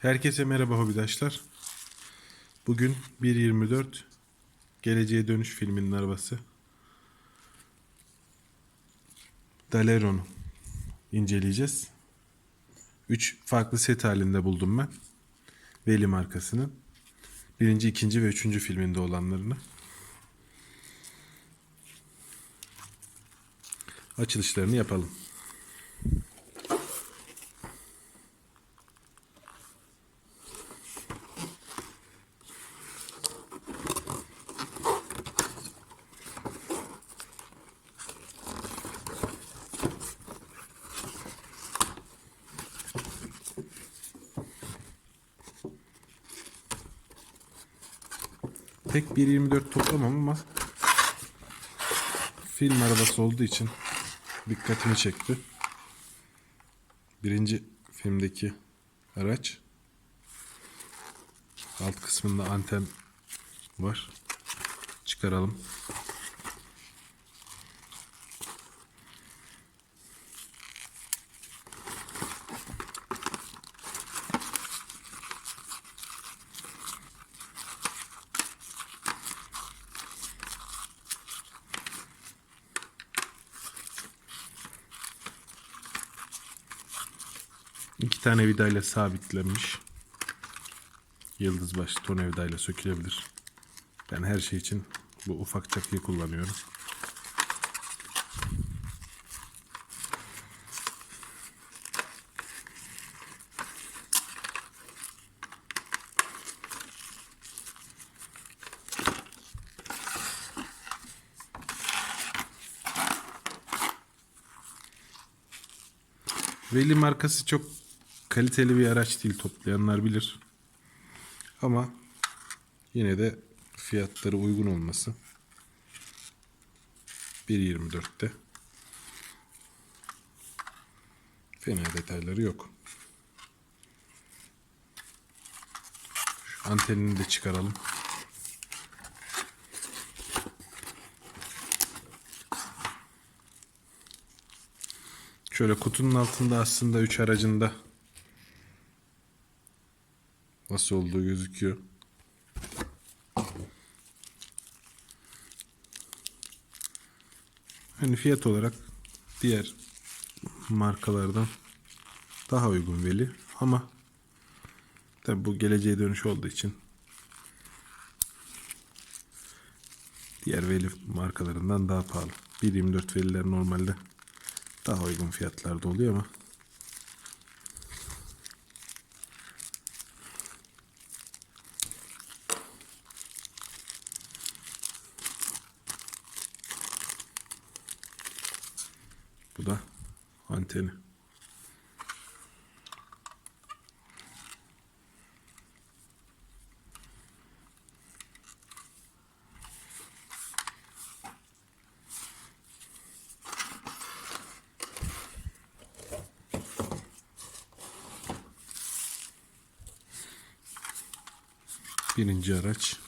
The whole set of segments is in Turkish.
Herkese merhaba hobidaşlar. Bugün 1.24 Geleceğe Dönüş filminin arabası. Daleron'u inceleyeceğiz. 3 farklı set halinde buldum ben. Veli markasının. Birinci, ikinci ve üçüncü filminde olanlarını. Açılışlarını yapalım. Pek 1.24 toplamam ama film arabası olduğu için dikkatimi çekti. Birinci filmdeki araç alt kısmında anten var. Çıkaralım. İki tane vidayla sabitlenmiş. Yıldız baş tornavidayla sökülebilir. Ben her şey için bu ufak çakıyı kullanıyorum. Veli markası çok kaliteli bir araç değil toplayanlar bilir. Ama yine de fiyatları uygun olması 1.24'te fena detayları yok. Şu antenini de çıkaralım. Şöyle kutunun altında aslında 3 aracında nasıl olduğu gözüküyor. Hani fiyat olarak diğer markalardan daha uygun veli ama tabi bu geleceğe dönüş olduğu için diğer veli markalarından daha pahalı. 1.24 veliler normalde daha uygun fiyatlarda oluyor ama bu da anteni. Birinci araç.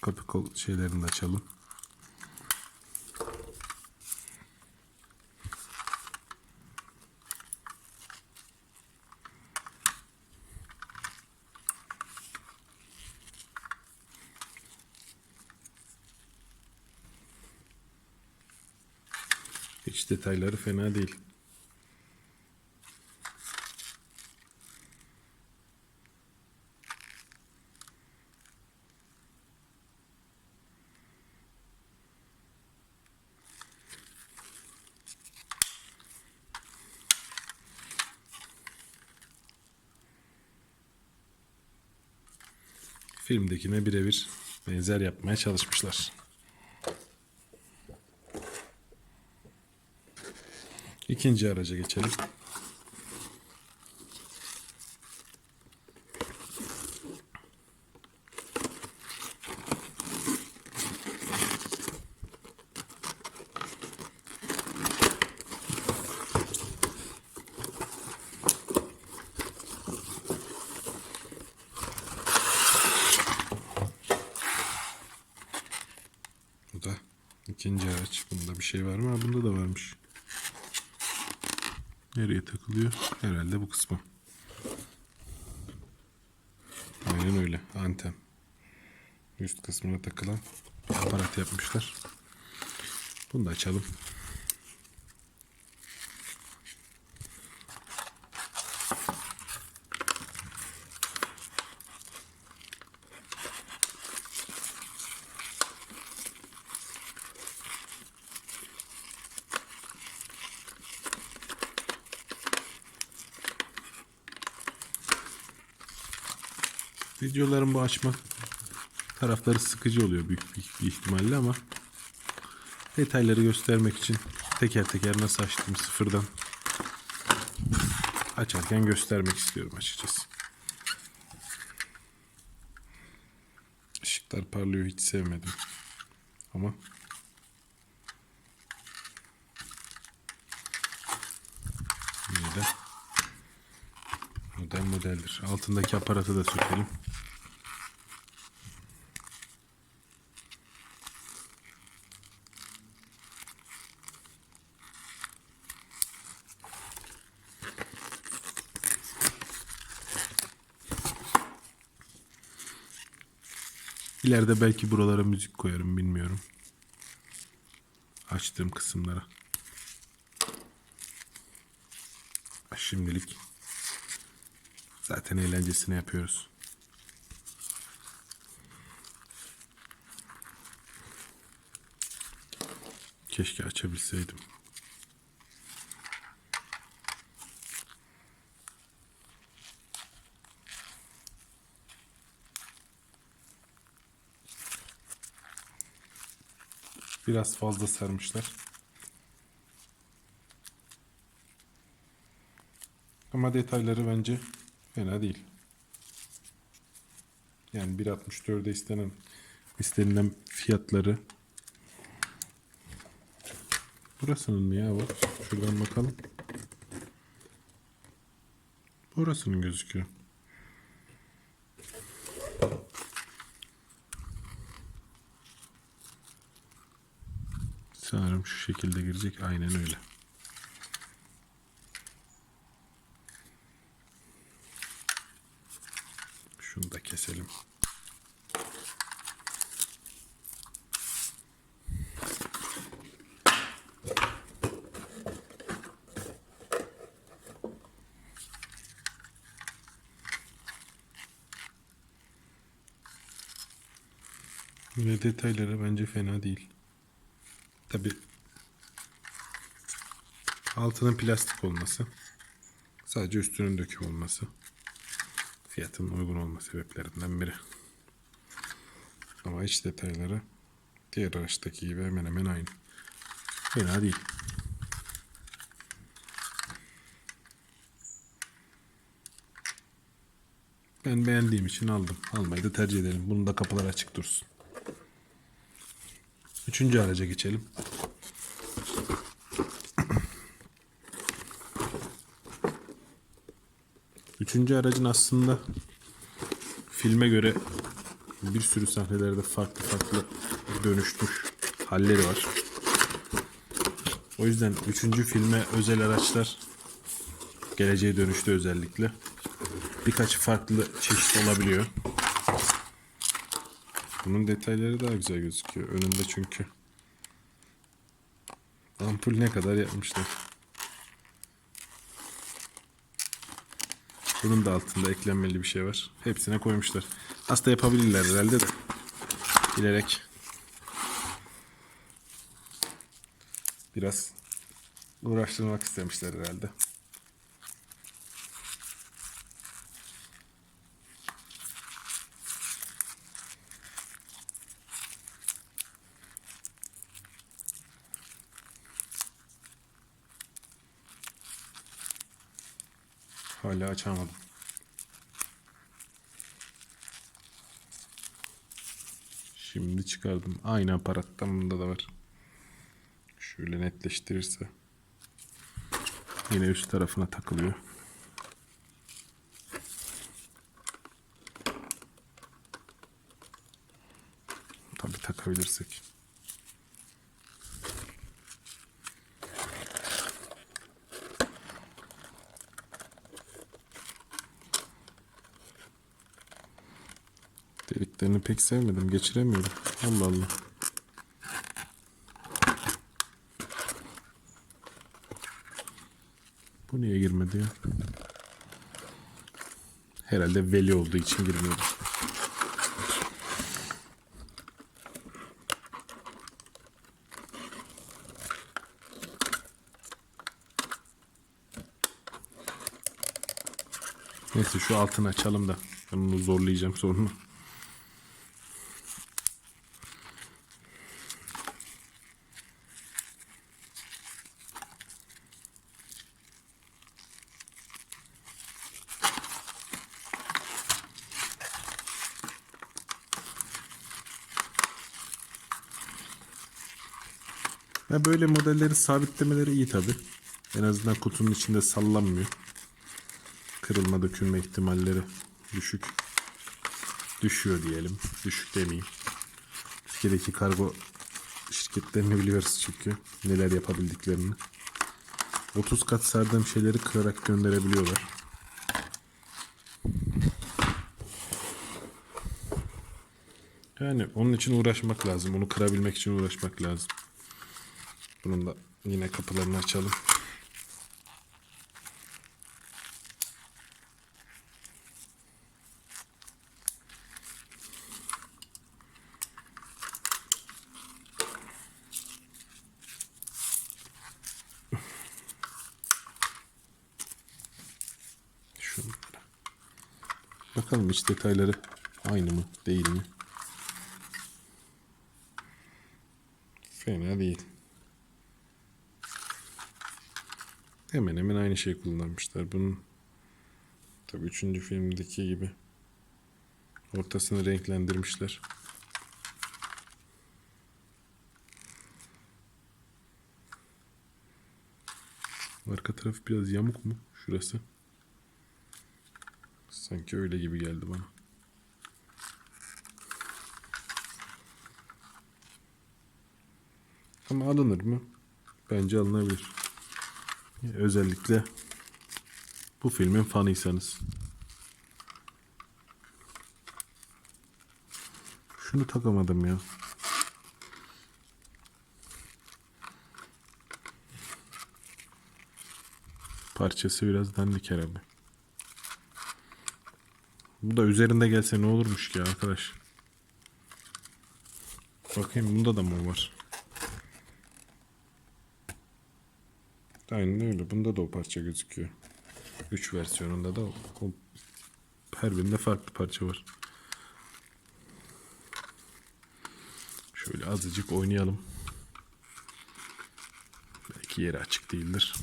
Kapı kol şeylerini açalım. Detayları fena değil. Filmdekine birebir benzer yapmaya çalışmışlar. İkinci araca geçelim. Bu da ikinci araç. Bunda bir şey var mı? Ha, bunda da varmış. Nereye takılıyor? Herhalde bu kısmı. Aynen öyle. Anten. Üst kısmına takılan aparat yapmışlar. Bunu da açalım. Videoların bu açma tarafları sıkıcı oluyor büyük bir, ihtimalle ama detayları göstermek için teker teker nasıl açtım sıfırdan açarken göstermek istiyorum açıkçası. Işıklar parlıyor hiç sevmedim. Ama yine de model modeldir. Altındaki aparatı da sökelim. İleride belki buralara müzik koyarım bilmiyorum. Açtığım kısımlara. Şimdilik zaten eğlencesini yapıyoruz. Keşke açabilseydim. Biraz fazla sarmışlar. Ama detayları bence fena değil. Yani 1.64'e istenen istenilen fiyatları Burasının mı ya bu? Şuradan bakalım. Burasının gözüküyor. Sanırım şu şekilde girecek. Aynen öyle. Şunu da keselim. Ve detayları bence fena değil. Tabi altının plastik olması sadece üstünün döküm olması fiyatın uygun olma sebeplerinden biri. Ama iç detayları diğer araçtaki gibi hemen hemen aynı. Fena değil. Ben beğendiğim için aldım. Almayı da tercih ederim. Bunun da kapılar açık dursun. Üçüncü araca geçelim. Üçüncü aracın aslında filme göre bir sürü sahnelerde farklı farklı dönüşmüş halleri var. O yüzden üçüncü filme özel araçlar geleceğe dönüşte özellikle birkaç farklı çeşit olabiliyor. Bunun detayları daha güzel gözüküyor. Önünde çünkü. Ampul ne kadar yapmışlar. Bunun da altında eklenmeli bir şey var. Hepsine koymuşlar. Aslında yapabilirler herhalde de. Bilerek. Biraz uğraştırmak istemişler herhalde. Hala açamadım. Şimdi çıkardım. Aynı aparattan bunda da var. Şöyle netleştirirse. Yine üst tarafına takılıyor. Tabi takabilirsek. Renklerini pek sevmedim. Geçiremiyorum. Allah Allah. Bu niye girmedi ya? Herhalde veli olduğu için girmiyordu. Neyse şu altını açalım da. Ben onu zorlayacağım sonra. Ya böyle modelleri sabitlemeleri iyi tabi. En azından kutunun içinde sallanmıyor. Kırılma dökülme ihtimalleri düşük. Düşüyor diyelim. Düşük demeyeyim. Türkiye'deki kargo şirketlerini biliyoruz çünkü. Neler yapabildiklerini. 30 kat sardığım şeyleri kırarak gönderebiliyorlar. Yani onun için uğraşmak lazım. Onu kırabilmek için uğraşmak lazım. Bunun da yine kapılarını açalım. Şunlara. Bakalım iç detayları aynı mı değil mi? Fena değil. Hemen hemen aynı şey kullanmışlar. Bunun tabii üçüncü filmdeki gibi ortasını renklendirmişler. Arka taraf biraz yamuk mu? Şurası. Sanki öyle gibi geldi bana. Ama alınır mı? Bence alınabilir. Özellikle bu filmin fanıysanız. Şunu takamadım ya. Parçası biraz dandik herhalde. Bu da üzerinde gelse ne olurmuş ki arkadaş. Bakayım bunda da mı var? Aynen öyle. Bunda da o parça gözüküyor. 3 versiyonunda da o, o her birinde farklı parça var. Şöyle azıcık oynayalım. Belki yeri açık değildir.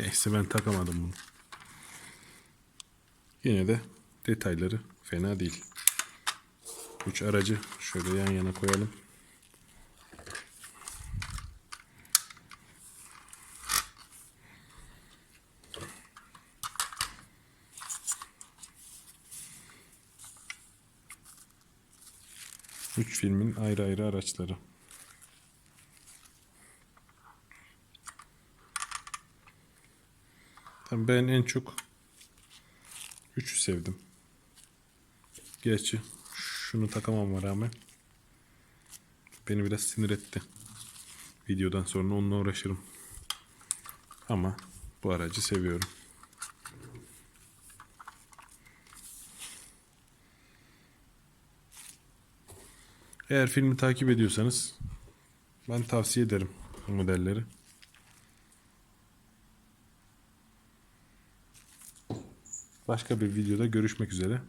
Neyse ben takamadım bunu. Yine de detayları fena değil. Üç aracı şöyle yan yana koyalım. Üç filmin ayrı ayrı araçları. Ben en çok 3'ü sevdim. Gerçi şunu takamama rağmen beni biraz sinir etti. Videodan sonra onunla uğraşırım. Ama bu aracı seviyorum. Eğer filmi takip ediyorsanız ben tavsiye ederim bu modelleri. Başka bir videoda görüşmek üzere.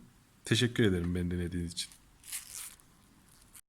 Teşekkür ederim beni dinlediğiniz için.